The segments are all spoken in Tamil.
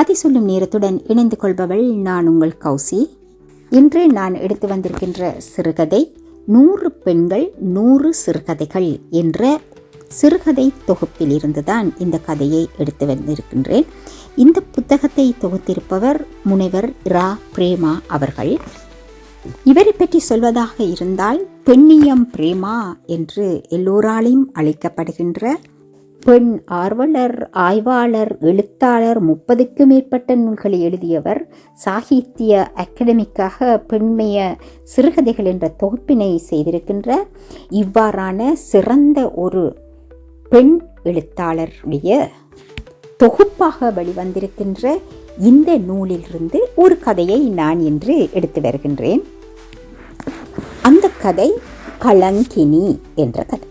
கதை சொல்லும் நேரத்துடன் இணைந்து கொள்பவள் நான் உங்கள் கௌசி. இன்று நான் எடுத்து வந்திருக்கின்ற சிறுகதை நூறு பெண்கள் நூறு சிறுகதைகள் என்ற சிறுகதை தொகுப்பில் இருந்துதான் இந்த கதையை எடுத்து வந்திருக்கின்றேன். இந்த புத்தகத்தை தொகுத்திருப்பவர் முனைவர் ரா பிரேமா அவர்கள். இவரை பற்றி சொல்வதாக இருந்தால் பெண்ணியம் பிரேமா என்று எல்லோராலையும் அழைக்கப்படுகின்ற பெண் ஆர்வலர் ஆய்வாளர் எழுத்தாளர் முப்பதுக்கு மேற்பட்ட நூல்களை எழுதியவர் சாகித்ய அகாடமிக்காக பெண்மைய சிறுகதைகள் என்ற தொகுப்பினை செய்திருக்கின்ற இவ்வாறான சிறந்த ஒரு பெண் எழுத்தாளருடைய தொகுப்பாக வெளிவந்திருக்கின்ற இந்த நூலிலிருந்து ஒரு கதையை நான் இன்று எடுத்து வருகின்றேன். அந்த கதை களங்கினி என்ற கதை.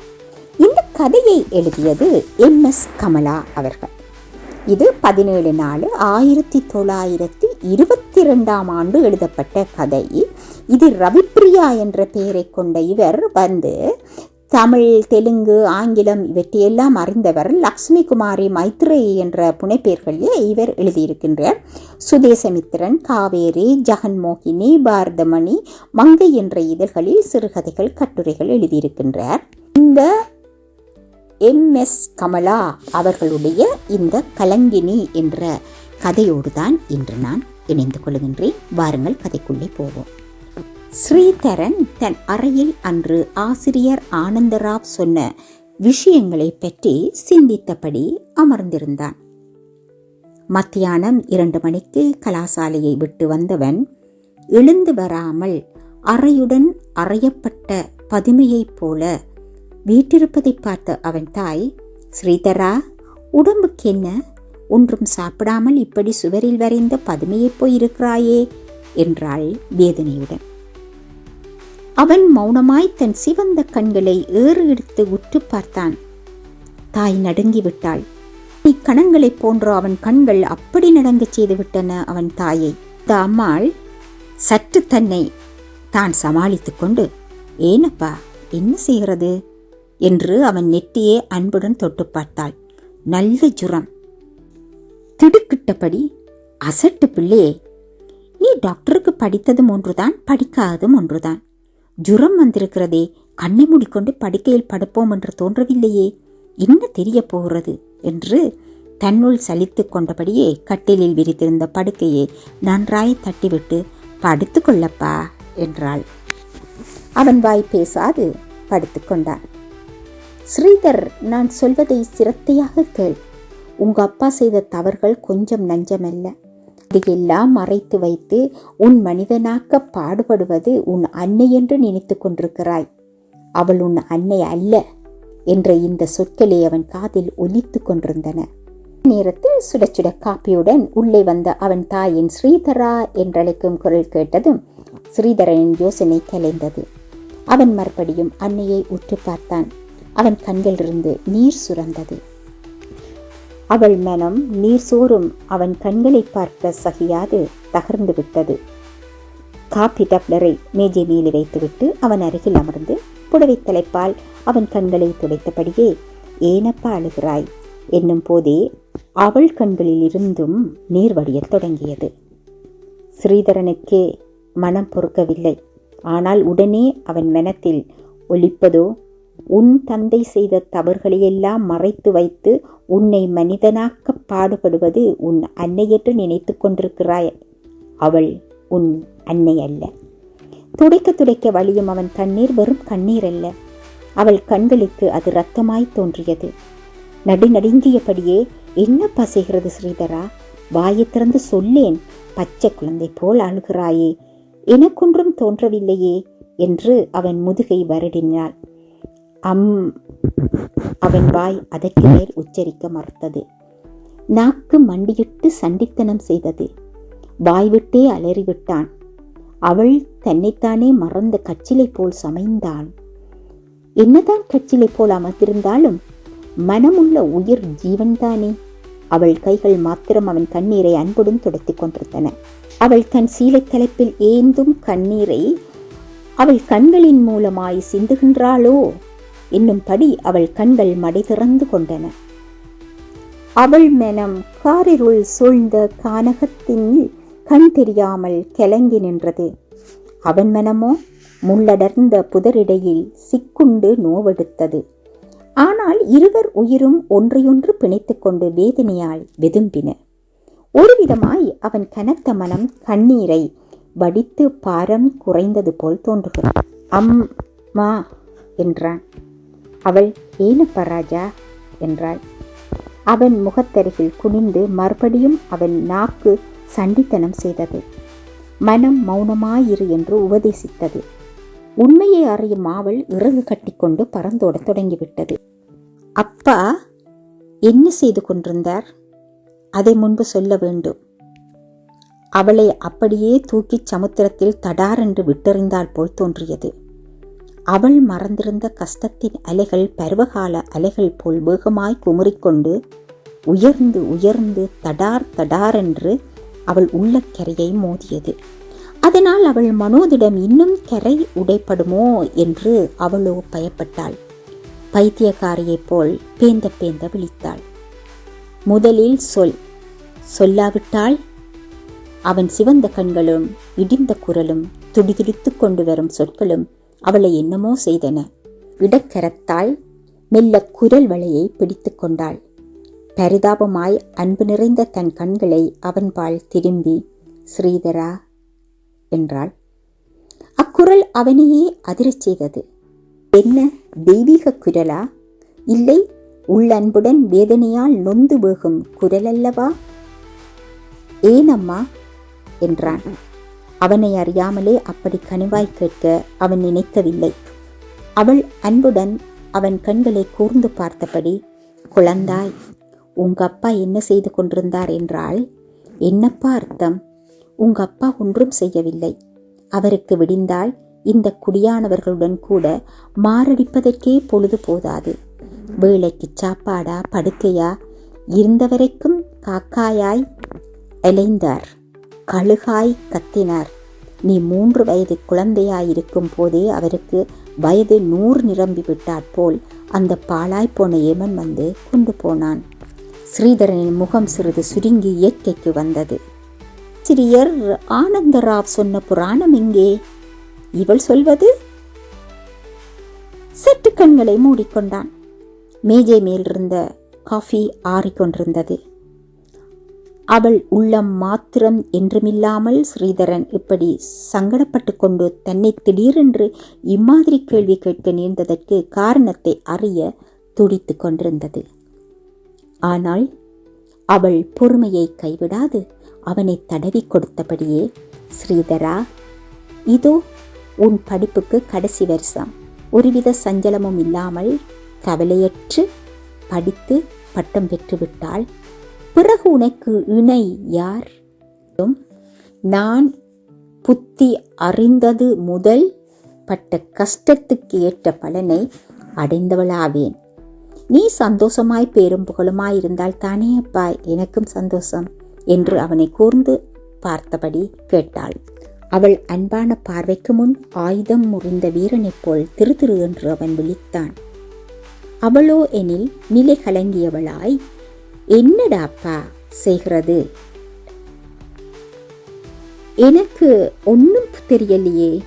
இந்த கதையை எழுதியது எம். எஸ். கமலா அவர்கள். இது பதினேழு நாலு ஆயிரத்தி தொள்ளாயிரத்தி இருபத்தி ரெண்டாம் ஆண்டு எழுதப்பட்ட கதை. இது ரவிப்ரியா என்ற பெயரை கொண்ட இவர் வந்து தமிழ் தெலுங்கு ஆங்கிலம் இவற்றையெல்லாம் அறிந்தவர் லக்ஷ்மி குமாரி மைத்ரேயி என்ற புனைப்பெயர்களில் இவர் எழுதியிருக்கின்றார். சுதேசமித்திரன் காவேரி ஜெகன்மோகினி பாரதமணி மங்கை என்ற இதழ்களில் சிறுகதைகள் கட்டுரைகள் எழுதியிருக்கின்றார். இந்த எம். எஸ். கமலா அவர்களுடைய இந்த கலங்கினி என்ற கதையோடு தான் இன்று நான் இணைந்து கொள்கின்றேன். வாருங்கள் கதைக்குள்ளே போவோம். ஸ்ரீதரன் தன் அறையில் அன்று ஆசிரியர் ஆனந்தராவ் சொன்ன விஷயங்களை பற்றி சிந்தித்தபடி அமர்ந்திருந்தான். மத்தியானம் இரண்டு மணிக்கு கலாசாலையை விட்டு வந்தவன் எழுந்து வராமல் அறையுடன் அறையப்பட்ட பதுமையைப் போல வீட்டிருப்பதை பார்த்த அவன் தாய் ஸ்ரீதரா உடம்புக்கு என்ன? ஒன்றும் சாப்பிடாமல் இப்படி சுவரில் வரைந்த பதுமையைப் போய் இருக்கிறாயே என்றாள் வேதனையுடன். அவன் மௌனமாய் தன் சிவந்த கண்களை ஏறு எடுத்து உற்று பார்த்தான். தாய் நடுங்கி விட்டாள் கணங்களைப் போன்ற அவன் கண்கள் அப்படி நடங்கச் செய்து விட்டன அவன் தாயை. இந்த அம்மாள் சற்று தன்னை தான் சமாளித்துக்கொண்டு ஏனப்பா என்ன செய்கிறது? என்று அவன் நெட்டியே அன்புடன் தொட்டு பார்த்தாள். நல்ல ஜுரம். திடுக்கிட்டபடி அசட்டு பிள்ளையே நீ டாக்டருக்கு படித்ததும் ஒன்றுதான் படிக்காததும் ஒன்றுதான். ஜுரம் வந்திருக்கிறதே கண்ணை மூடிக்கொண்டு படுக்கையில் படுப்போம் என்று தோன்றவில்லையே என்ன தெரிய போகிறது என்று தன்னுள் சலித்து கொண்டபடியே கட்டிலில் விரித்திருந்த படுக்கையை நன்றாய் தட்டிவிட்டு படுத்துக்கொள்ளப்பா என்றாள். அவன் வாய் பேசாது படுத்துக்கொண்டான் ஸ்ரீதர் நான் சொல்வதை சிரத்தையாக கேள். உங்க அப்பா செய்த தவறுகள் கொஞ்சம் நஞ்சமல்ல. இதையெல்லாம் மறைத்து வைத்து உன் மனிதனாக்க பாடுபடுவது உன் அன்னை என்று நினைத்து கொண்டிருக்கிறாய். அவள் உன் அன்னை அல்ல என்ற இந்த சொற்களை அவன் காதில் ஒலித்து கொண்டிருந்தன. நேரத்தில் சுட சுட காப்பியுடன் உள்ளே வந்த அவன் தாயின் ஸ்ரீதரா என்றழைக்கும் குரல் கேட்டதும் ஸ்ரீதரனின் யோசனை கலைந்தது. அவன் மறுபடியும் அன்னையை உற்று பார்த்தான். அவன் கண்களிலிருந்து நீர் சுரந்தது. அவள் மனம் நீர் சோறும் அவன் கண்களை பார்க்க சகியாது தகர்ந்து விட்டது. காப்பி டப்ளரை மேஜை மேலே வைத்துவிட்டு அவன் அருகில் அமர்ந்து புடவை தலைப்பால் அவன் கண்களை துடைத்தபடியே ஏனப்பா அழுகிறாய்? என்னும் போதே அவள் கண்களில் இருந்தும் நீர் வடியத் தொடங்கியது. ஸ்ரீதரனுக்கே மனம் பொறுக்கவில்லை. ஆனால் உடனே அவன் மனத்தில் ஒலிப்பதோ உன் தந்தை செய்த தவறுகளையெல்லாம் மறைத்து வைத்து உன்னை மனிதனாக்க பாடுபடுவது உன் அன்னையென்று நினைத்து கொண்டிருக்கிறாய். அவள் உன் அன்னை அல்ல. துடைக்க துடைக்க வழியும் அவன் கண்ணீர் வெறும் கண்ணீர் அல்ல. அவள் கண்களுக்கு அது ரத்தமாய் தோன்றியது. நடுநடுங்கியபடியே என்ன பசைகிறது ஸ்ரீதரா? வாயை திறந்து சொல்லேன். பச்சை குழந்தை போல் அழுகிறாயே எனக்கொன்றும் தோன்றவில்லையே என்று அவன் முதுகை வருடினாள். அம் அவன் வாய் அதற்கு மேல் உச்சரிக்க மறுத்தது. நாக்கு மண்டியிட்டு சண்டித்தனம் செய்தது. வாய்விட்டே அலறிவிட்டான். அவள் தன்னைத்தானே மறந்த கச்சிலை போல் சமைந்தாள். என்னதான் கச்சிலை போல் அமர்ந்திருந்தாலும் மனமுள்ள உயிர் ஜீவன்தானே. அவள் கைகள் மாத்திரம் அவன் கண்ணீரை அன்புடன் துடைத்துக் கொண்டிருந்தன. அவள் தன் சீலை தலைப்பில் ஏந்தும் கண்ணீரை அவள் கண்களின் மூலமாய் சிந்துகின்றாளோ? என்னும்படி அவள் கண்கள் மடை திறந்து கொண்டன. அவள் மனம் காரிருள் சூழ்ந்த கானகத்தின் கண் தெரியாமல் கலங்கி நின்றது. அவன் மனமோ முள்ளடர்ந்த புதரிடையில் சிக்குண்டு நோவெடுத்தது. ஆனால் இருவர் உயிரும் ஒன்றையொன்று பிணைத்துக்கொண்டு வேதனையால் வெதும்பின. ஒருவிதமாய் அவன் கனத்த மனம் கண்ணீரை வடித்து பாரம் குறைந்தது போல் தோன்றுகிறான் அம்மா என்றான். அவள் ஏனப்பா ராஜா? என்றாள். அவன் முகத்தருகில் குனிந்து மறுபடியும் அவன் நாக்கு சண்டித்தனம் செய்தது. மனம் மௌனமாயிரு என்று உபதேசித்தது. உண்மையை அறியும் ஆவல் இறகு கட்டிக்கொண்டு பறந்தோட தொடங்கிவிட்டது. அப்பா என்ன செய்து கொண்டிருந்தார்? அதை முன்பு சொல்ல வேண்டும். அவளை அப்படியே தூக்கிச் சமுத்திரத்தில் தடாரென்று விட்டெறிந்தால் போல் தோன்றியது. அவள் மறந்திருந்த கஷ்டத்தின் அலைகள் பருவகால அலைகள் போல் வேகமாய் குமுறிக்கொண்டு உயர்ந்து உயர்ந்து தடார் தடாரென்று அவள் உள்ள கரையை மோதியது. அதனால் அவள் மனோதிடம் இன்னும் கரை உடைப்படுமோ என்று அவளோ பயப்பட்டாள். பைத்தியக்காரியைப் போல் பேந்த பேந்த விழித்தாள். முதலில் சொல். சொல்லாவிட்டால்? அவன் சிவந்த கண்களும் இடிந்த குரலும் துடிதுடித்து கொண்டு வரும் சொற்களும் அவளை என்னமோ செய்தன. இடக்கரத்தால் மெல்ல குரல் வளையை பிடித்து கொண்டாள். பரிதாபமாய் அன்பு நிறைந்த தன் கண்களை அவன்பால் திரும்பி ஸ்ரீதரா என்றாள். அக்குரல் அவனையே அதிரச் செய்தது. என்ன தெய்வீக குரலா? இல்லை உள்ளன்புடன் வேதனையால் நொந்து வேகும் குரலல்லவா? ஏனம்மா என்றான். அவனை அறியாமலே அப்படி கனிவாய் கேட்க அவன் நினைக்கவில்லை. அவள் அன்புடன் அவன் கண்களை கூர்ந்து பார்த்தபடி குழந்தாய் உங்க அப்பா என்ன செய்து கொண்டிருந்தார் என்றால் என்னப்பா அர்த்தம்? உங்க அப்பா ஒன்றும் செய்யவில்லை. அவருக்கு விடிந்தால் இந்த குடியானவர்களுடன் கூட மாரடிப்பதற்கே பொழுது போதாது. வேலைக்கு சாப்பாடா படுக்கையா இருந்தவரைக்கும் காக்காயாய் அலைந்தார். கழுகாய் கத்தினார். நீ மூன்று வயது குழந்தையாயிருக்கும் போதே அவருக்கு வயது நூறு நிரம்பி விட்டாற் போல் அந்த பாழாய் போன ஏமன் வந்து கொண்டு போனான். ஸ்ரீதரனின் முகம் சிறிது சுருங்கி இயற்கைக்கு வந்தது. சிறியர் ஆனந்தராவ் சொன்ன புராணம் எங்கே? இவள் சொல்வது? சற்று கண்களை மூடிக்கொண்டான். மேஜை மேலிருந்த காஃபி ஆறிக்கொண்டிருந்தது. அவள் உள்ளம் மாத்திரம் என்றுமில்லாமல் ஸ்ரீதரன் இப்படி சங்கடப்பட்டு கொண்டு தன்னை திடீரென்று இம்மாதிரி கேள்வி கேட்க நேர்ந்ததற்கு காரணத்தை அறிய துடித்து கொண்டிருந்தது. ஆனால் அவள் பொறுமையை கைவிடாது. அவனை தடவி கொடுத்தபடியே ஸ்ரீதரா இதோ உன் படிப்புக்கு கடைசி வருஷம். ஒருவித சஞ்சலமும் இல்லாமல் கவலையற்று படித்து பட்டம் பெற்றுவிட்டால் பிறகு உனக்கு இணை யார்? நான் புத்தி அறிந்தது முதல் பட்ட கஷ்டத்துக்கு ஏற்ற பலனை அடைந்தவளாவேன். நீ சந்தோஷமாய் பேரும் புகழுமாய் இருந்தால் தானே அப்பா எனக்கும் சந்தோஷம் என்று அவனை கூர்ந்து பார்த்தபடி கேட்டாள். அவள் அன்பான பார்வைக்கு முன் ஆயுதம் முறிந்த வீரனைப் போல் திரு திரு என்று அவன் விழித்தான். அவளோ எனில் நிலை கலங்கியவளாய் என்னடா அப்பா செய்கிறது? எனக்கு ஒன்றும் தெரியலையே.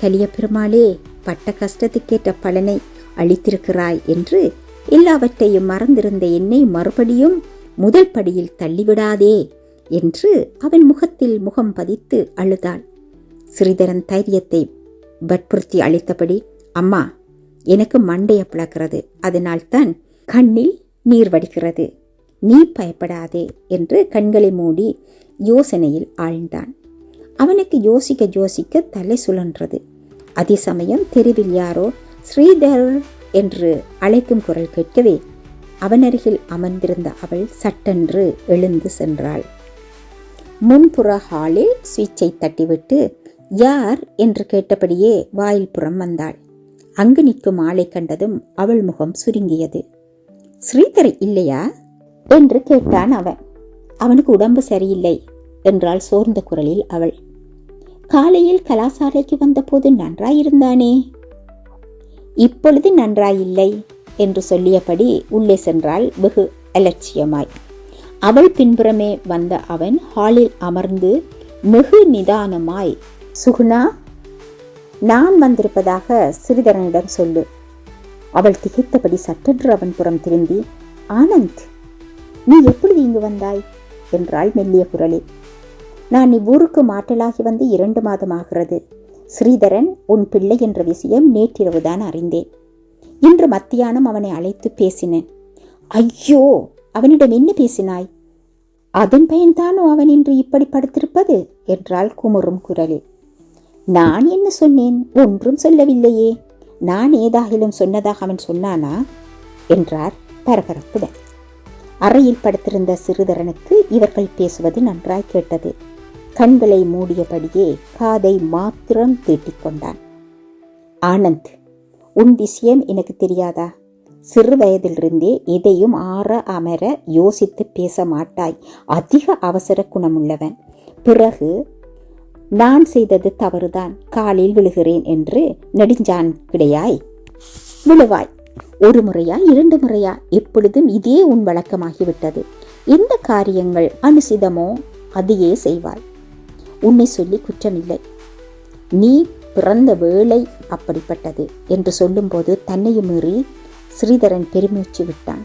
கலிய பெருமாளே பட்ட கஷ்டத்துக்கேற்ற பலனை அளித்திருக்கிறாய் என்று எல்லாவற்றையும் மறந்திருந்த என்னை மறுபடியும் முதல் படியில் தள்ளிவிடாதே என்று அவன் முகத்தில் முகம் பதித்து அழுதாள். ஸ்ரீதரன் தைரியத்தை வற்புறுத்தி அளித்தபடி அம்மா எனக்கு மண்டைய பிளக்கிறது. அதனால்தான் கண்ணில் நீர் வடிகிறது நீ பயப்படாதே என்று கண்களை மூடி யோசனையில் ஆழ்ந்தான். அவனுக்கு யோசிக்க யோசிக்க தலை சுழன்றது. அதே சமயம் தெருவில் யாரோ ஸ்ரீதர் என்று அழைக்கும் குரல் கேட்கவே அவன் அருகில் அமர்ந்திருந்த அவள் சட்டென்று எழுந்து சென்றாள். முன்புற ஹாலில் சுவிட்சை தட்டிவிட்டு யார்? என்று கேட்டபடியே வாயில் புறம் வந்தாள். அங்கு நிற்கும் ஆளை கண்டதும் அவள் முகம் சுருங்கியது. ஸ்ரீதர் இல்லையா? என்று கேட்டான் அவன். அவனுக்கு உடம்பு சரியில்லை என்றாள் சோர்ந்த குரலில் அவள். காலையில் கலாசாலைக்கு வந்தபோது நன்றாயிருந்தானே? இப்பொழுது நன்றாயில்லை என்று சொல்லியபடி உள்ளே சென்றாள் வெகு அலட்சியமாய். அவள் பின்புறமே வந்த அவன் ஹாலில் அமர்ந்து மிகு நிதானமாய் சுகுணா நான் வந்திருப்பதாக சிறிதரனிடம் சொல்லு. அவள் திகைத்தபடி சட்டென்று அவன் புறம் திரும்பி ஆனந்த் நீ எப்படி இங்கு வந்தாய்? என்றாள் மெல்லிய குரலில். நான் இவ்வூருக்கு மாற்றலாகி வந்து இரண்டு மாதம் ஆகிறது. ஸ்ரீதரன் உன் பிள்ளை என்ற விஷயம் நேற்றிரவுதான் அறிந்தேன். இன்று மத்தியானம் அவனை அழைத்து பேசினேன். ஐயோ அவனிடம் என்ன பேசினாய்? அதன் பயன்தானோ அவன் இன்று இப்படி படுத்திருப்பது? என்றாள் குமுறும் குரலில். நான் என்ன சொன்னேன்? ஒன்றும் சொல்லவில்லையே. நான் ஏதாகிலும் சொன்னதாக அவன் சொன்னானா? என்றார் பரபரப்புடன். அறையில் படுத்திருந்த சிறுதரனுக்கு இவர்கள் பேசுவது நன்றாய் கேட்டது. கண்களை மூடியபடியே காதை மாத்திரம் தீட்டிக் கொண்டான். ஆனந்த் உன் விஷயம் எனக்கு தெரியாதா? சிறு வயதிலிருந்தே எதையும் ஆற அமர யோசித்து பேச மாட்டாய். அதிக அவசர குணமுள்ளவன். பிறகு நான் செய்தது தவறுதான். காலில் விழுகிறேன் என்று நெடுஞ்சான் கிடையாய். விழுவாய். ஒரு முறையா இரண்டு முறையா எப்பொழுதும் இதே உன் வழக்கமாகிவிட்டது. எந்த காரியங்கள் அனுசிதமோ அதையே செய்வாய். உன்னை சொல்லி குற்றமில்லை. நீ பிறந்த வேளை அப்படிப்பட்டது என்று சொல்லும்போது தன்னையும் மீறி ஸ்ரீதரன் பெருமூச்சு விட்டான்.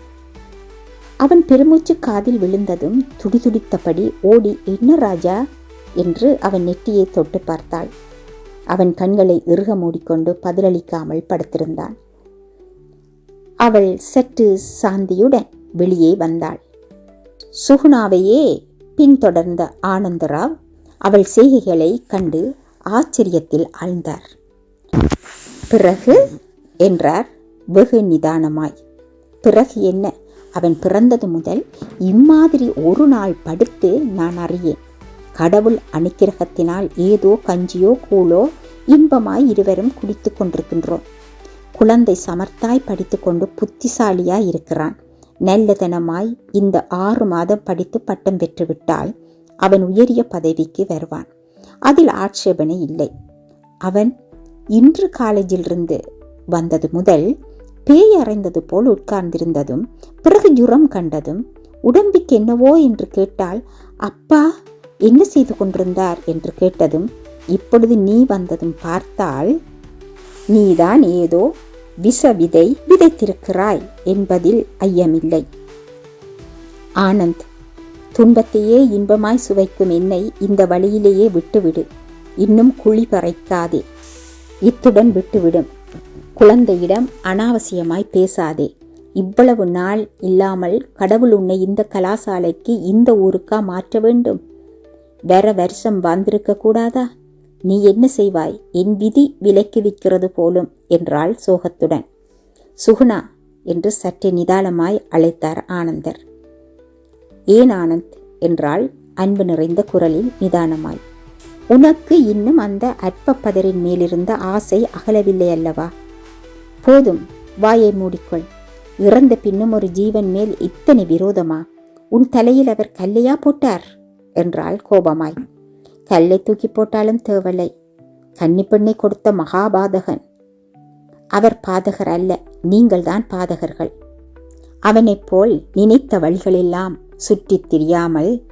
அவன் பெருமூச்சு காதில் விழுந்ததும் துடிதுடித்தபடி ஓடி என்ன ராஜா? என்று அவன் நெட்டியை தொட்டு பார்த்தாள். அவன் கண்களை இறுக மூடிக்கொண்டு பதிலளிக்காமல் படுத்திருந்தான். அவள் சற்று சாந்தியுடன் வெளியே வந்தாள். சுகுணாவையே பின்தொடர்ந்த ஆனந்தராவ் அவள் செய்கைகளை கண்டு ஆச்சரியத்தில் ஆழ்ந்தார். பிறகு? என்றார் வெகு நிதானமாய். பிறகு என்ன? அவன் பிறந்தது முதல் இம்மாதிரி ஒரு நாள் படுத்து நான் அறியேன். கடவுள் அனுக்கிரகத்தினால் ஏதோ கஞ்சியோ கூழோ இன்பமாய் இருவரும் குடித்து கொண்டிருக்கின்றோம். குழந்தை சமர்த்தாய் படித்துக்கொண்டு புத்திசாலியாய் இருக்கிறான். நல்லதனமாய் இந்த ஆறு மாதம் படித்து பட்டம் பெற்றுவிட்டால் அவன் உயரிய பதவிக்கு வருவான். அதில் ஆட்சேபனை இல்லை. அவன் இன்று காலேஜிலிருந்து வந்தது முதல் பேய் அறைந்தது போல் உட்கார்ந்திருந்ததும் பிறகு ஜுரம் கண்டதும் உடம்புக்கு என்னவோ என்று கேட்டால் அப்பா என்ன செய்து கொண்டிருந்தார்? என்று கேட்டதும் இப்பொழுது நீ வந்ததும் பார்த்தால் நீதான் ஏதோ விஷ விதை விதைத்திருக்கிறாய் என்பதில் ஐயமில்லை. ஆனந்த் துன்பத்தையே இன்பமாய் சுவைக்கும் என்னை இந்த வழியிலேயே விட்டுவிடு. இன்னும் குழி பறைக்காதே. இத்துடன் விட்டுவிடும். குழந்தையிடம் அனாவசியமாய் பேசாதே. இவ்வளவு நாள் இல்லாமல் கடவுள் உன்னை இந்த கலாசாலைக்கு இந்த ஊருக்கா மாற்ற வேண்டும்? வேற வருஷம் வந்திருக்க கூடாதா? நீ என்ன செய்வாய்? என் விதி விலக்கி விற்கிறது போலும் என்றாள் சோகத்துடன். சுகுணா என்று சற்றே நிதானமாய் அழைத்தார் ஆனந்தர். ஏன் ஆனந்த்? என்றாள் அன்பு நிறைந்த குரலில் நிதானமாய். உனக்கு இன்னும் அந்த அற்ப பதரின் மேலிருந்த ஆசை அகலவில்லை அல்லவா? போதும் வாயை மூடிக்கொள். இறந்த பின்னும் ஒரு ஜீவன் மேல் இத்தனை விரோதமா? உன் தலையில் அவர் கல்லையா போட்டார்? என்றாள் கோபமாய். கல்லை தூக்கி போட்டாலும் தேவலை. கன்னிப்பெண்ணை கொடுத்த மகாபாதகன். அவர் பாதகர் அல்ல நீங்கள்தான் பாதகர்கள். அவனைப் போல் நினைத்த வழிகளெல்லாம் சுற்றித் திரியாமல்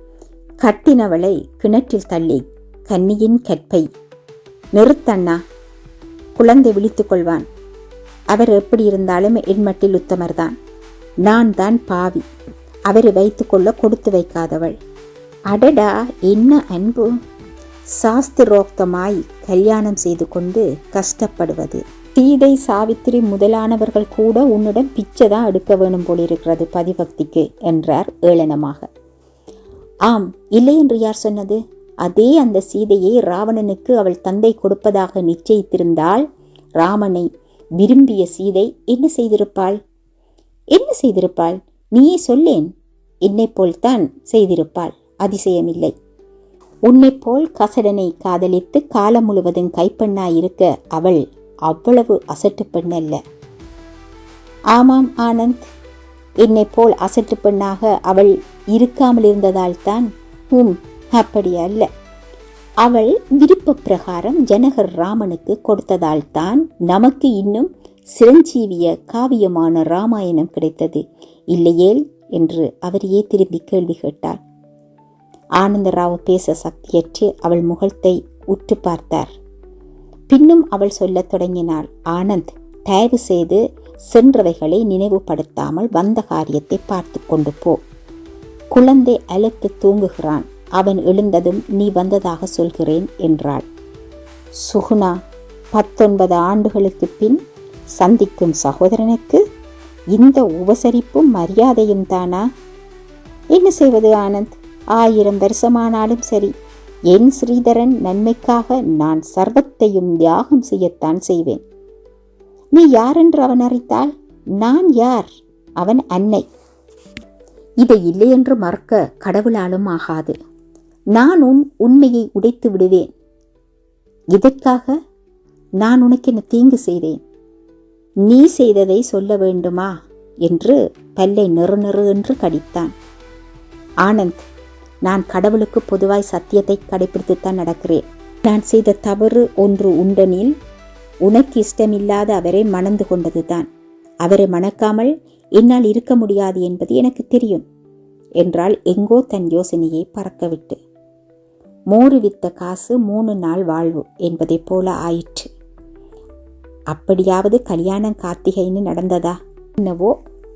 கட்டினவளை கிணற்றில் தள்ளி கன்னியின் கற்பை. நிறுத்தண்ணா குழந்தை விழித்துக் கொள்வான். அவர் எப்படி இருந்தாலும் எண்மட்டில் உத்தமர்தான். நான் தான் பாவி. அவரை வைத்துக்கொள்ள கொடுத்து வைக்காதவள். அடடா என்ன அன்பு! சாஸ்திரோக்தமாய் கல்யாணம் செய்து கொண்டு கஷ்டப்படுவது. சீதை சாவித்திரி முதலானவர்கள் கூட உன்னிடம் பிச்சை தான் எடுக்க வேணும் போலிருக்கிறது பதிபக்திக்கு என்றார் ஏளனமாக. ஆம் இல்லை என்று யார் சொன்னது? அதே அந்த சீதையை ராவணனுக்கு அவள் தந்தை கொடுப்பதாக நிச்சயித்திருந்தால் ராமனை விரும்பிய சீதை என்ன செய்திருப்பாள்? என்ன செய்திருப்பாள்? நீயே சொல்லேன் என்னைப் போல்தான் செய்திருப்பாள். அதிசயமில்லை. உன்னைப் போல் கசடனை காதலித்து காலம் முழுவதும் கைப்பெண்ணாயிருக்க அவள் அவ்வளவு அசட்டு பெண் அல்ல ஆமாம் ஆனந்த். என்னைப் போல் அசட்டு பெண்ணாக அவள் இருக்காமல் இருந்ததால் தான் உம் அப்படி அல்ல. அவள் விருப்ப பிரகாரம் ஜனகர் ராமனுக்கு கொடுத்ததால் தான் நமக்கு இன்னும் சிரஞ்சீவிய காவியமான ராமாயணம் கிடைத்தது. இல்லையேல்? என்று அவரையே திரும்பி கேள்வி கேட்டாள். ஆனந்தராவ் பேச சக்தியற்று அவள் முகத்தை உற்று பார்த்தார். பின்னும் அவள் சொல்லத் தொடங்கினாள் ஆனந்த் தயவு செய்து சென்றவைகளை நினைவுபடுத்தாமல் வந்த காரியத்தை பார்த்து கொண்டு போ. குழந்தை அழுத்து தூங்குகிறான் அவன் எழுந்ததும் நீ வந்ததாக சொல்கிறேன் என்றாள். சுகுணா பத்தொன்பது ஆண்டுகளுக்கு பின் சந்திக்கும் சகோதரனுக்கு இந்த உபசரிப்பும் மரியாதையும் தானா? என்ன செய்வது ஆனந்த்? ஆயிரம் வருஷமானாலும் சரி என் ஸ்ரீதரன் நன்மைக்காக நான் சர்வத்தையும் தியாகம் செய்யத்தான் செய்வேன். நீ யாரென்று அவன் அறித்தால் நான் யார்? அவன் அன்னை. இதை இல்லையென்று மறக்க கடவுளாலும் ஆகாது. நான் உன் உண்மையை உடைத்து விடுவேன். இதற்காக நான் உனக்கு என்ன தீங்கு செய்தேன்? நீ செய்ததை சொல்ல வேண்டுமா? என்று பல்லை நெரு நெரு என்று கடித்தான். ஆனந்த் நான் கடவுளுக்கு பொதுவாய் சத்தியத்தை கடைபிடித்துத்தான் நடக்கிறேன். நான் செய்த தவறு ஒன்று உண்டனில் உனக்கு இஷ்டமில்லாத அவரை மணந்து கொண்டதுதான். அவரை மணக்காமல் என்னால் இருக்க முடியாது என்பது எனக்கு தெரியும் என்றால் எங்கோ தன் யோசனையை பறக்கவிட்டு. மோறு வித்த காசு மூணு நாள் வாழ்வு என்பதைப் போல ஆயிற்று. அப்படியாவது கல்யாணம் கார்த்திகைன்னு நடந்ததா? என்னவோ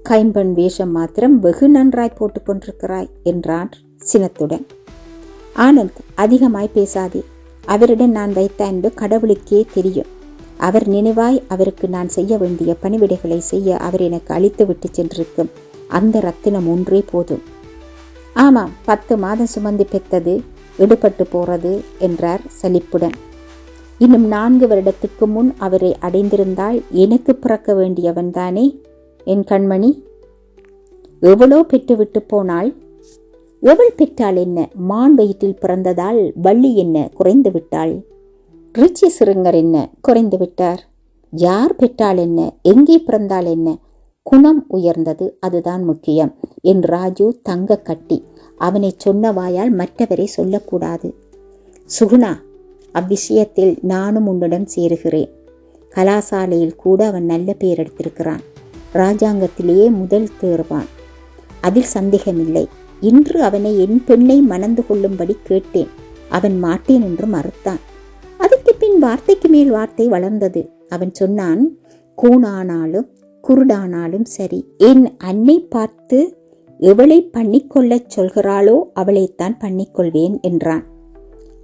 கைம்பெண் வேஷம் மாத்திரம் வெகு நன்றாய் போட்டுக்கொண்டிருக்கிறாய் என்றான் சினத்துடன். ஆனந்த் அதிகமாய் பேசாதே. அவரிடம் நான் வைத்த அன்பு கடவுளுக்கே தெரியும். அவர் நினைவாய் அவருக்கு நான் செய்ய வேண்டிய பணிவிடைகளை செய்ய அவர் எனக்கு அழித்து விட்டு சென்றிருக்கும். அந்த ரத்தினம் ஒன்றே போதும். ஆமாம் பத்து மாதம் சுமந்து பெத்தது எடுபட்டு போறது என்றார் சலிப்புடன். இன்னும் நான்கு வருடத்துக்கு முன் அவரை அடைந்திருந்தால் எனக்கு பிறக்க வேண்டியவன்தானே என் கண்மணி. எவ்வளோ பெற்றுவிட்டு போனால் எவள் பெற்றால் என்ன? மான் வயிற்றில் பிறந்ததால் வள்ளி என்ன? குறைந்து விட்டாள். ரிச்சி சிறுங்கர் என்ன? குறைந்து விட்டார். யார் பெற்றால் என்ன? எங்கே பிறந்தால் என்ன? குணம் உயர்ந்தது அதுதான் முக்கியம் என் ராஜு தங்க கட்டி. அவனை சொன்ன வாயால் மற்றவரை சொல்லக்கூடாது. சுகுணா அவ்விஷயத்தில் நானும் உன்னிடம் சேருகிறேன். கலாசாலையில் கூட அவன் நல்ல பெயர் எடுத்திருக்கிறான். ராஜாங்கத்திலேயே முதல் தேர்வான். அதில் சந்தேகமில்லை. இன்று அவனை என் பெண்ணை மணந்து கொள்ளும்படி கேட்டேன். அவன் மாட்டேன் என்று மறுத்தான். அதற்கு பின் வார்த்தைக்கு மேல் வார்த்தை வளர்ந்தது. அவன் சொன்னான் கூணானாலும் குருடானாலும் சரி என் அன்னை பார்த்து எவளை பண்ணிக்கொள்ளச் சொல்கிறாளோ அவளைத்தான் பண்ணிக்கொள்வேன் என்றான்.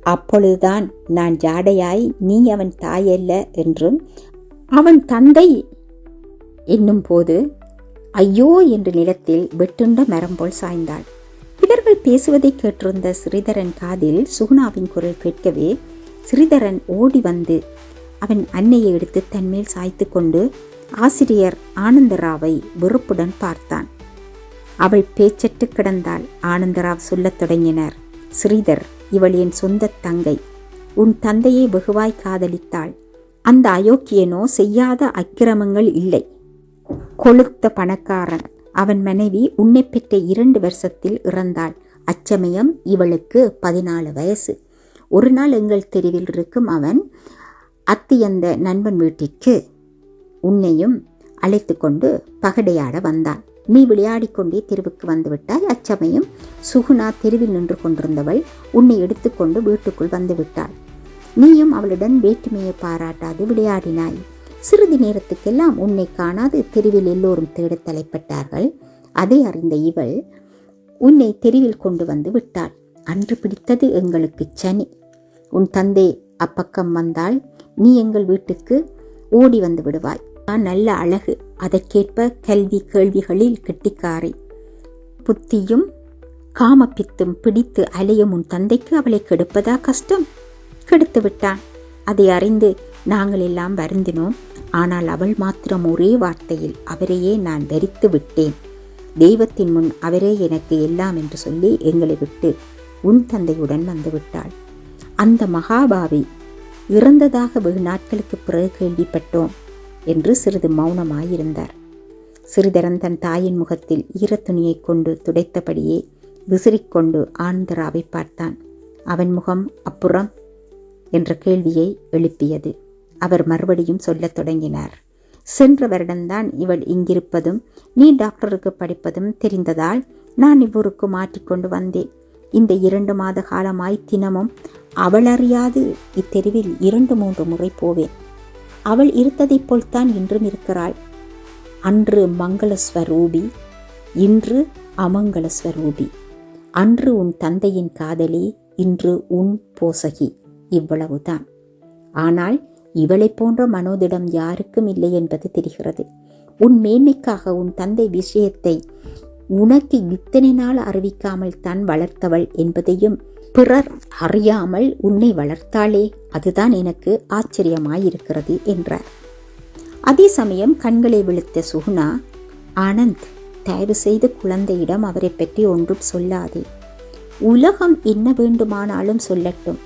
அப்பொழுதுதான் நான் ஜாடையாய் நீ அவன் தாயல்ல என்றும் அவன் தந்தை என்னும் போது ஐயோ என்று நிலத்தில் வெட்டுண்ட மரம் போல் சாய்ந்தாள். இவர்கள் பேசுவதை கேட்டிருந்த ஸ்ரீதரன் காதில் சுகுணாவின் குரல் கேட்கவே ஸ்ரீதரன் ஓடி வந்து அவன் அன்னையை எடுத்து தன்மேல் சாய்த்து கொண்டு ஆசிரியர் ஆனந்தராவை வெறுப்புடன் பார்த்தான். அவள் பேச்சற்று கிடந்தாள் ஆனந்தராவ் சொல்லத் தொடங்கினார் ஸ்ரீதர் இவள் என் சொந்த தங்கை. உன் தந்தையை வெகுவாய் காதலித்தாள். அந்த அயோக்கியனோ செய்யாத அக்கிரமங்கள் இல்லை. கொளுத்த பணக்காரன். அவன் மனைவி உன்னை பெற்ற இரண்டு வருஷத்தில் இறந்தாள். அச்சமயம் இவளுக்கு பதினாலு வயசு. ஒரு நாள் எங்கள் தெருவில் இருக்கும் அவன் அத்தியந்த நண்பன் வீட்டிற்கு உன்னையும் அழைத்து கொண்டு பகடையாட வந்தான். நீ விளையாடிக்கொண்டே தெருவுக்கு வந்துவிட்டாய் அச்சமயம் சுகுணா தெருவில் நின்று கொண்டிருந்தவள் உன்னை எடுத்துக்கொண்டு வீட்டுக்குள் வந்துவிட்டாள் நீயும் அவளுடன் வேற்றுமையை பாராட்டாது விளையாடினாய். சிறிது நேரத்துக்கெல்லாம் உன்னை காணாது தெருவில் எல்லோரும் தேடத் தலைப்பட்டார்கள். அதை அறிந்த இவள் உன்னை தெருவில் கொண்டு வந்து விட்டாள். அன்று பிடித்தது எங்களுக்கு சனி. உன் தந்தை அப்பக்கம் வந்தால் நீ எங்கள் வீட்டுக்கு ஓடி வந்து விடுவாய். நான் நல்ல அழகு அதற்கேற்ப கல்வி கேள்விகளில் கெட்டிக்காரை. புத்தியும் காமப்பித்தும் பிடித்து அலையும் உன் தந்தைக்கு அவளை கெடுப்பதா கஷ்டம்? கெடுத்து விட்டான். அதை அறிந்து நாங்கள் எல்லாம் வருந்தினோம். ஆனால் அவள் மாத்திரம் ஒரே வார்த்தையில் அவரையே நான் வெறித்து விட்டேன். தெய்வத்தின் முன் அவரே எனக்கு எல்லாம் என்று சொல்லி எங்களை விட்டு உன் தந்தையுடன் வந்துவிட்டாள் அந்த மகாபாவி இறந்ததாக வெகு நாட்களுக்கு பிறகு கேள்விப்பட்டோம் என்று சிறிது மௌனமாயிருந்தார். சிறிதரன் தன் தாயின் முகத்தில் ஈரத்துணியைக் கொண்டு துடைத்தபடியே விசிறிக்கொண்டு ஆந்திராவை பார்த்தான். அவன் முகம் அப்புறம் என்ற கேள்வியை எழுப்பியது. அவர் மறுபடியும் சொல்லத் தொடங்கினார். சென்ற வருடம்தான் இவள் இங்கிருப்பதும் நீ டாக்டருக்கு படிப்பதும் தெரிந்ததால் நான் இவ்வூருக்கு மாற்றிக்கொண்டு வந்தேன். இந்த இரண்டு மாத காலமாய் தினமும் அவள் அறியாது இத்தெருவில் இரண்டு மூன்று முறை போவேன். அவள் இருத்ததைப் போல்தான் இன்றும் இருக்கிறாள். அன்று மங்களஸ்வரூபி இன்று அமங்கலஸ்வரூபி அன்று உன் தந்தையின் காதலி இன்று உன் போசகி. இவ்வளவுதான். ஆனால் இவளைப் போன்ற மனோதிடம் யாருக்கும் இல்லை என்பது தெரிகிறது. உன் மேன்மைக்காக உன் தந்தை விஷயத்தை உனக்கு இத்தனை நாள் அறிவிக்காமல் தான் வளர்த்தவள் என்பதையும் பிறர் அறியாமல் உன்னை வளர்த்தாளே அதுதான் எனக்கு ஆச்சரியமாயிருக்கிறது என்றார். அதே சமயம் கண்களை விழுத்த சுகுணா ஆனந்த் தயவு செய்து குழந்தையிடம் அவரை பற்றி ஒன்றும் சொல்லாதே. உலகம் என்ன வேண்டுமானாலும் சொல்லட்டும்.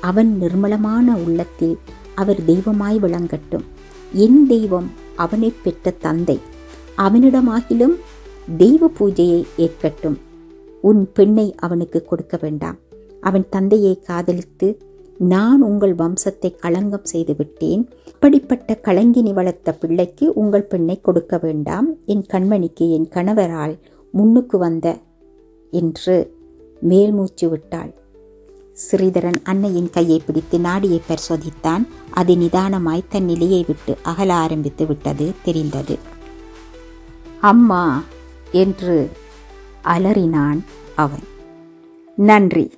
அவன் நிர்மலமான உள்ளத்தில் அவர் தெய்வமாய் விளங்கட்டும். என் தெய்வம் அவனை பெற்ற தந்தை. அவனிடமாகிலும் தெய்வ பூஜையை ஏற்கட்டும். உன் பெண்ணை அவனுக்கு கொடுக்க வேண்டாம். அவன் தந்தையை காதலித்து நான் உங்கள் வம்சத்தை களங்கம் செய்து விட்டேன். அப்படிப்பட்ட களங்கினி வளர்த்த பிள்ளைக்கு உங்கள் பெண்ணை கொடுக்க வேண்டாம். என் கண்மணிக்கு என் கணவரால் முன்னுக்கு வந்த என்று மேல்மூச்சு விட்டாள். ஸ்ரீதரன் அன்னையின் கையை பிடித்து நாடியை பரிசோதித்தான். அது நிதானமாய் தன் நிலையை விட்டு அகல ஆரம்பித்து விட்டது தெரிந்தது. அம்மா என்று அலறினான் அவன். நன்றி.